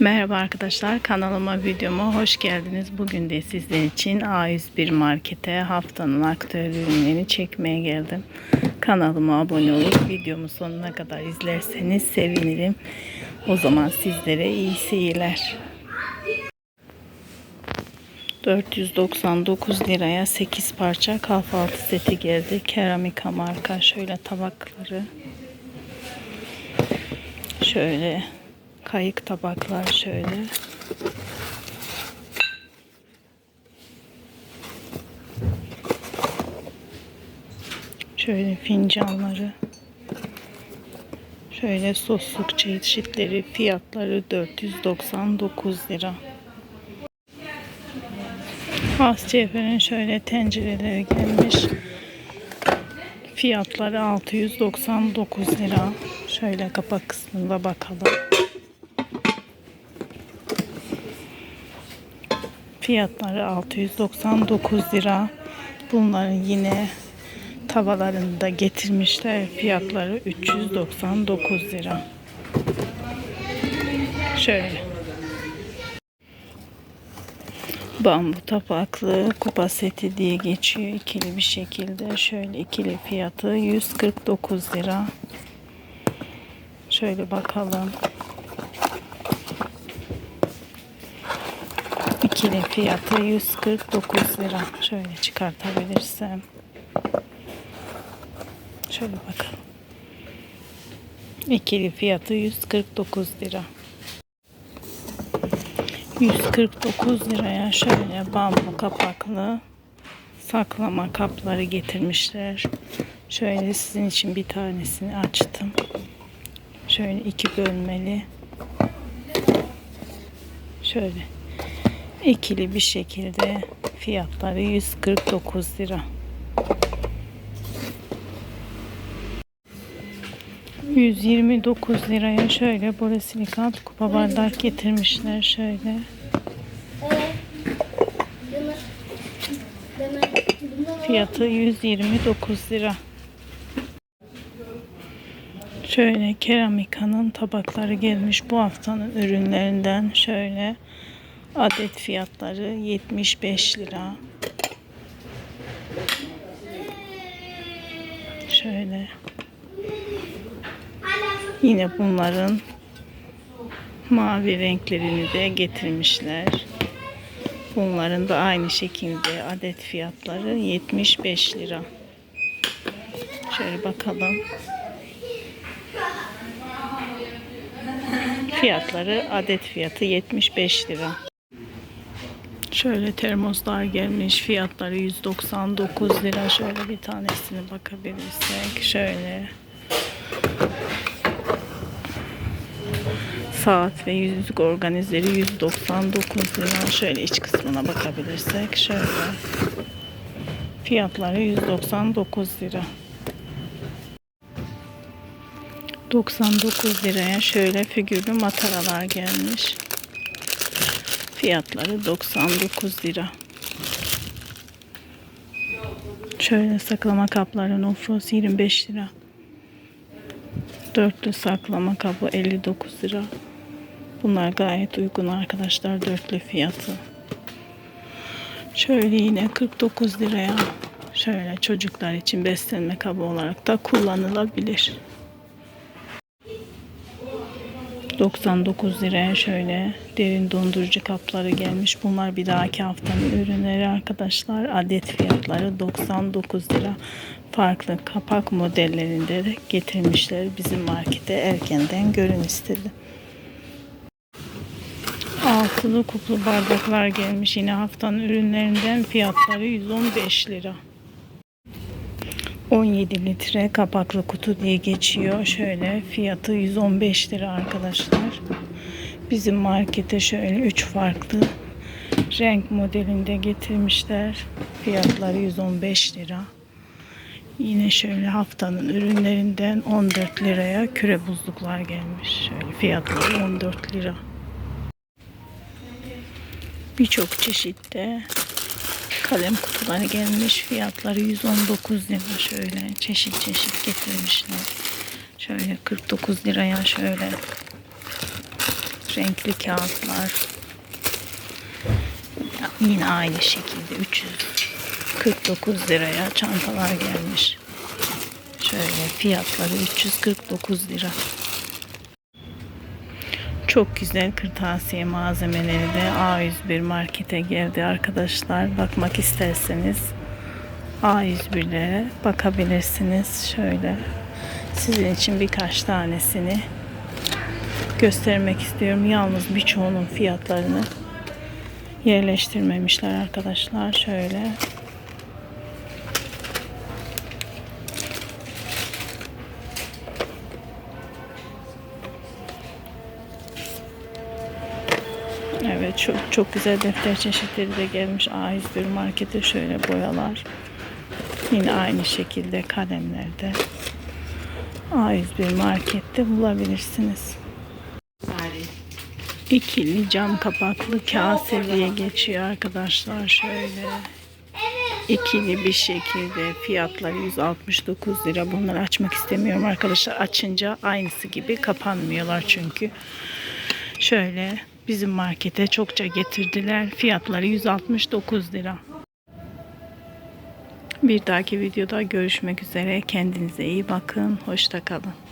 Merhaba arkadaşlar kanalıma videoma hoş geldiniz. Bugün de sizler için A101 Market'e haftanın aktüel ürünlerini çekmeye geldim. Kanalıma abone olup videomu sonuna kadar izlerseniz sevinirim. O zaman sizlere iyi seyirler. 499 liraya 8 parça kahvaltı seti geldi. Keramika marka şöyle tabakları. Şöyle kayık tabaklar şöyle. Şöyle fincanları. Şöyle sosluk çeşitleri fiyatları 499 lira. Hasçefer'in şöyle tencereleri gelmiş. Fiyatları 699 lira. Şöyle kapak kısmında bakalım. Fiyatları 699 lira. Bunların yine tavalarını da getirmişler. Fiyatları 399 lira. Şöyle. Bambu tabaklı kupa seti diye geçiyor. ikili bir şekilde. Şöyle ikili fiyatı 149 lira. Şöyle bakalım. İkili fiyatı 149 lira. Şöyle çıkartabilirsem. Şöyle bakalım. İkili fiyatı 149 lira. 149 liraya şöyle bambu kapaklı saklama kapları getirmişler. Şöyle sizin için bir tanesini açtım. Şöyle iki bölmeli. Şöyle ikili bir şekilde fiyatları 149 lira. 129 liraya şöyle borosilikat kupa bardak getirmişler şöyle. Fiyatı 129 lira. Şöyle keramikanın tabakları gelmiş bu haftanın ürünlerinden şöyle adet fiyatları 75 lira. Şöyle Yine bunların mavi renklerini de getirmişler. Bunların da aynı şekilde adet fiyatları 75 lira. Şöyle bakalım. Fiyatları adet fiyatı 75 lira. Şöyle termoslar gelmiş. Fiyatları 199 lira. Şöyle bir tanesine bakabilirsek. Şöyle saat ve yüzlük organizleri 199 lira. Şöyle iç kısmına bakabilirsek şöyle. Fiyatları 199 lira. 99 liraya şöyle figürlü mataralar gelmiş. Fiyatları 99 lira. Şöyle saklama kapları nofros 25 lira. Dörtlü saklama kabı 59 lira. Bunlar gayet uygun arkadaşlar dörtlü fiyatı. Şöyle yine 49 liraya şöyle çocuklar için beslenme kabı olarak da kullanılabilir. 99 liraya şöyle derin dondurucu kapları gelmiş. Bunlar bir dahaki haftanın ürünleri arkadaşlar. Adet fiyatları 99 lira. Farklı kapak modellerinde de getirmişler. Bizim markete erkenden görün istedim. Altılı kuplu bardaklar gelmiş. Yine haftanın ürünlerinden fiyatları 115 lira. 17 litre kapaklı kutu diye geçiyor. Şöyle fiyatı 115 lira arkadaşlar. Bizim markete şöyle 3 farklı renk modelinde getirmişler. Fiyatları 115 lira. Yine şöyle haftanın ürünlerinden 14 liraya küre buzluklar gelmiş. Şöyle fiyatları 14 lira. Birçok çeşitte kalem kutuları gelmiş. Fiyatları 119 lira şöyle çeşit çeşit getirmişler. Şöyle 49 liraya şöyle Renkli kağıtlar. Yine aynı şekilde 349 liraya çantalar gelmiş. Şöyle fiyatları 349 lira. Çok güzel kırtasiye malzemeleri de A101 markete geldi arkadaşlar. Bakmak isterseniz A101'lere bakabilirsiniz. Şöyle sizin için birkaç tanesini göstermek istiyorum. Yalnız birçoğunun fiyatlarını yerleştirmemişler arkadaşlar. Şöyle çok çok güzel defter çeşitleri de gelmiş A101 markete şöyle boyalar. Yine aynı şekilde kalemlerde A101 markette bulabilirsiniz. İkili cam kapaklı kase diye geçiyor arkadaşlar şöyle. İkili bir şekilde fiyatları 169 lira. Bunları açmak istemiyorum arkadaşlar. Açınca aynısı gibi kapanmıyorlar çünkü. Şöyle bizim markete çokça getirdiler. Fiyatları 169 lira. Bir dahaki videoda görüşmek üzere. Kendinize iyi bakın. Hoşça kalın.